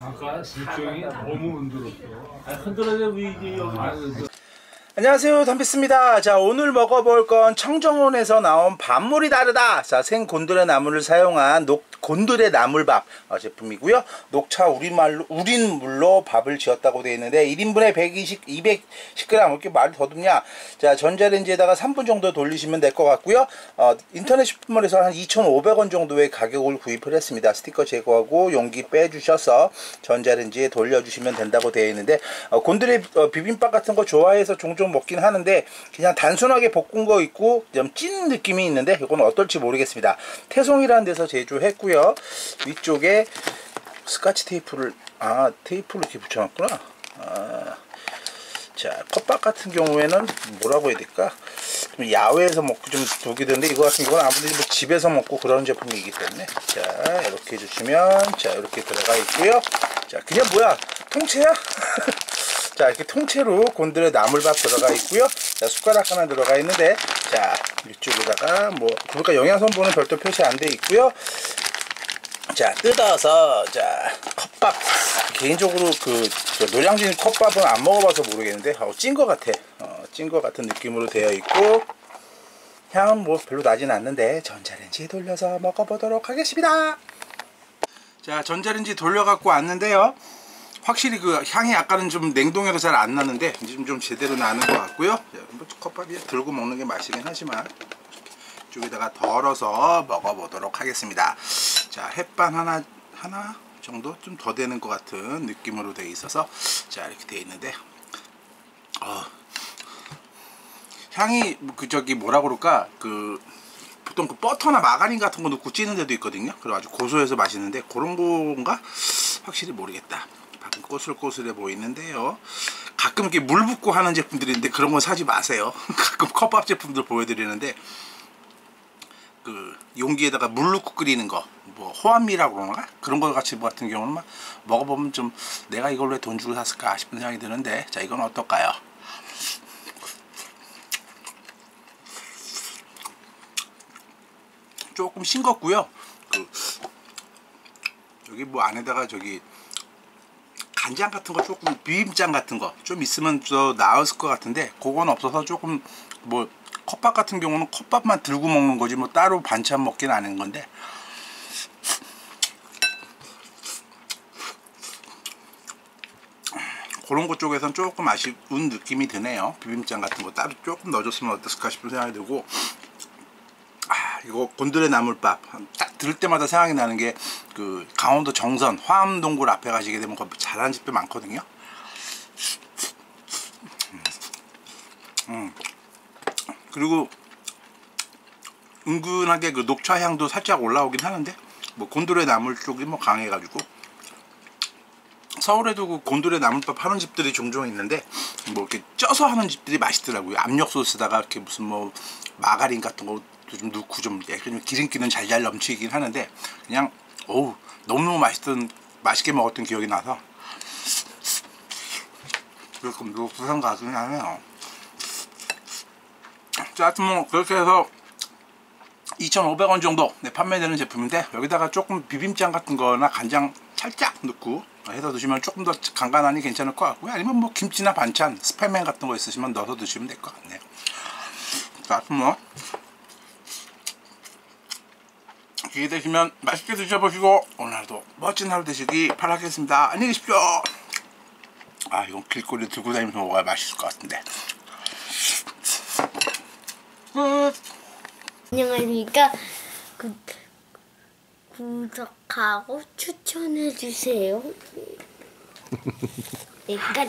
아까 실종이 너무 흔들었어. 아, 여기 아, 안녕하세요. 담비스입니다. 자 오늘 먹어볼 건 청정원에서 나온 밥물이 다르다. 자 생곤드레 나물을 사용한 녹, 곤드레 나물밥 어, 제품이고요. 녹차 우린말로, 우린 물로 밥을 지었다고 되어 있는데 1인분에 120, 210g 이렇게 말이 더듬냐? 자 전자레인지에다가 3분 정도 돌리시면 될 것 같고요. 어, 인터넷 쇼핑몰에서 한 2,500원 정도의 가격을 구입을 했습니다. 스티커 제거하고 용기 빼주셔서 전자레인지에 돌려주시면 된다고 되어 있는데 어, 곤드레 어, 비빔밥 같은 거 좋아해서 종종 먹긴 하는데 그냥 단순하게 볶은 거 있고 좀 찐 느낌이 있는데 이건 어떨지 모르겠습니다. 태송이라는 데서 제조했고요. 위쪽에 스카치 테이프를 아 테이프를 이렇게 붙여놨구나. 아, 자 컵밥 같은 경우에는 뭐라고 해야 될까? 좀 야외에서 먹고 좀 독이 되는데 이거 같은 경우는 아무래도 뭐 집에서 먹고 그런 제품이기 때문에. 자 이렇게 해주시면 자 이렇게 들어가 있고요. 자 그냥 뭐야? 통째야 자 이렇게 통째로 곤드레 나물밥 들어가 있고요. 자 숟가락 하나 들어가 있는데 자 이쪽에다가 뭐 그러니까 영양성분은 별도 표시 안 돼 있고요. 자 뜯어서 자 컵밥. 개인적으로 그, 그 노량진 컵밥은 안 먹어봐서 모르겠는데 어, 찐거 같아. 어, 찐거 같은 느낌으로 되어 있고 향은 뭐 별로 나진 않는데 전자레인지에 돌려서 먹어보도록 하겠습니다. 자 전자레인지 돌려갖고 왔는데요 확실히 그 향이 아까는 좀 냉동해서 잘 안 나는데 이제 좀, 좀 제대로 나는 것 같고요. 자, 뭐 컵밥이 들고 먹는 게 맛이긴 하지만 이쪽에다가 덜어서 먹어보도록 하겠습니다. 자 햇반 하나 하나 정도 좀 더 되는 것 같은 느낌으로 되어 있어서 자 이렇게 되어 있는데. 어, 향이 그 저기 뭐라 그럴까? 그 보통 그 버터나 마가린 같은 거 넣고 찌는 데도 있거든요. 그래 아주 고소해서 맛있는데 그런 건가? 확실히 모르겠다 꼬슬꼬슬해 보이는데요 가끔 이렇게 물 붓고 하는 제품들이 있는데 그런 건 사지 마세요 가끔 컵밥 제품들 보여드리는데 그 용기에다가 물 넣고 끓이는 거, 뭐 호암미라고 그러나 그런 거 같이 같은 경우는 막 먹어보면 좀 내가 이걸 왜 돈 주고 샀을까 싶은 생각이 드는데 자 이건 어떨까요? 조금 싱겁고요. 그 여기 뭐 안에다가 저기 간장 같은 거 조금 비빔장 같은 거 좀 있으면 더 나았을 것 같은데 그건 없어서 조금 뭐 컵밥 같은 경우는 컵밥만 들고 먹는 거지 뭐 따로 반찬 먹기는 아닌 건데. 그런 것 쪽에선 조금 아쉬운 느낌이 드네요. 비빔장 같은 거 따로 조금 넣어줬으면 어땠을까 싶은 생각이 들고. 아 이거 곤드레 나물밥 딱 들을 때마다 생각이 나는 게 그 강원도 정선 화암동굴 앞에 가시게 되면 잘하는 집도 많거든요 음. 그리고 은근하게 그 녹차 향도 살짝 올라오긴 하는데 뭐 곤드레 나물 쪽이 뭐 강해가지고 서울에도 그 곤드레 나물밥 하는 집들이 종종 있는데 뭐 이렇게 쪄서 하는 집들이 맛있더라고요. 압력 소스다가 이렇게 무슨 뭐 마가린 같은 것도 좀 넣고 좀 약간 기름기는 잘잘 넘치긴 하는데 그냥 어우 너무너무 맛있던 맛있게 먹었던 기억이 나서 그럼 뭐 부산 가긴 하네요. 자, 하여튼 뭐 그렇게 해서 2,500원 정도 네, 판매되는 제품인데 여기다가 조금 비빔장 같은 거나 간장 살짝 넣고 해서 드시면 조금 더 간간하니 괜찮을 것 같고요 아니면 뭐 김치나 반찬 스팸맨 같은 거 있으시면 넣어서 드시면 될 것 같네요 자, 하여튼 뭐 기회 되시면 맛있게 드셔보시고 오늘 하루도 멋진 하루 되시기 바라겠습니다 안녕히 계십시오 아 이건 길거리 들고 다니면서 먹어야 맛있을 것 같은데 끝. 안녕하십니까. 구, 구독하고 추천해주세요. 약간